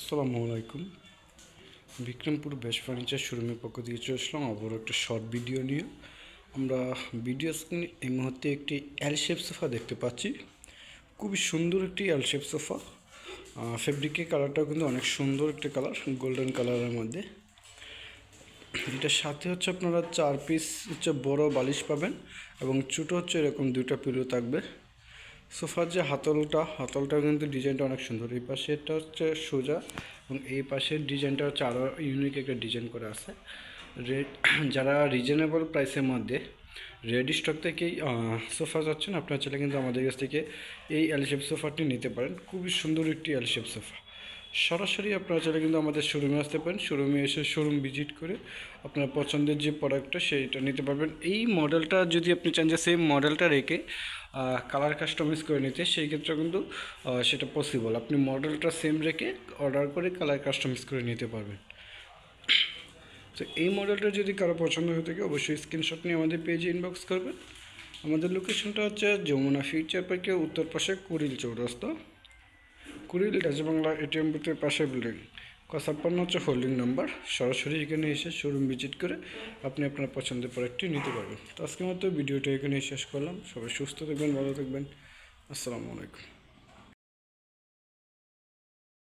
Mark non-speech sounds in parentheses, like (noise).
আসসালামু আলাইকুম। Bikrampur best furniture শোরুমের পক্ষ থেকে চলে আসলাম। আবার একটা শর্ট ভিডিও নিয়ে। আমরা ভিডিও স্ক্রিনে এই মুহূর্তে একটি এল শেপ সোফা দেখতে পাচ্ছি। খুবই সুন্দর একটি এল শেপ সোফা ফেব্রিকের কালারটাও কিন্তু অনেক সুন্দর একটি কালার গোল্ডেন কালারের মধ্যে। এটার সাথে হচ্ছে আপনারা চার পিস হচ্ছে বড় বালিশ পাবেন এবং ছোটো হচ্ছে এরকম দুইটা পিলো থাকবে। সোফার যে হাতলটা হাতলটা কিন্তু ডিজাইনটা অনেক সুন্দর। এই পাশে এটা হচ্ছে সোজা এবং এই পাশের ডিজাইনটা হচ্ছে আরও ইউনিক একটা ডিজাইন করে আছে। রেড (clears throat) যারা রিজনেবল প্রাইসের মধ্যে রেডি স্টক থেকেই সোফা যাচ্ছেন আপনার ছেলে কিন্তু আমাদের কাছ থেকে এই এল সোফাটি নিতে পারেন। খুবই সুন্দর একটি এল সোফা সরাসরি আপনারা চাইলে কিন্তু আমাদের শোরুমে আসতে পারেন। শোরুমে এসে শোরুম ভিজিট করে আপনার পছন্দের যে প্রোডাক্টটা সেইটা নিতে পারবেন। এই মডেলটা যদি আপনি চান যে সেম মডেলটা রেখে কালার কাস্টমাইজ করে নিতে, সেই ক্ষেত্রে কিন্তু সেটা পসিবল আপনি মডেলটা সেম রেখে অর্ডার করে কালার কাস্টমাইজ করে নিতে পারবেন। তো এই মডেলটা যদি কারও পছন্দ হয়ে থাকে, অবশ্যই স্ক্রিনশট নিয়ে আমাদের পেজে ইনবক্স করবেন। আমাদের লোকেশনটা হচ্ছে যমুনা ফিউচার পার্কের উত্তর পাশে কুড়িল চৌরাস্তা। কুড়িল বাংলা এটিএম বুথের পাশে বিল্ডিং ছাপ্পান্ন হচ্ছে হোল্ডিং নাম্বার সরাসরি এখানে এসে শোরুম ভিজিট করে আপনি আপনার পছন্দের প্রোডাক্টটি নিতে পারবেন। তো আজকের মতো ভিডিওটা এখানেই শেষ করলাম। সবাই সুস্থ থাকবেন, ভালো থাকবেন। আসসালামু আলাইকুম।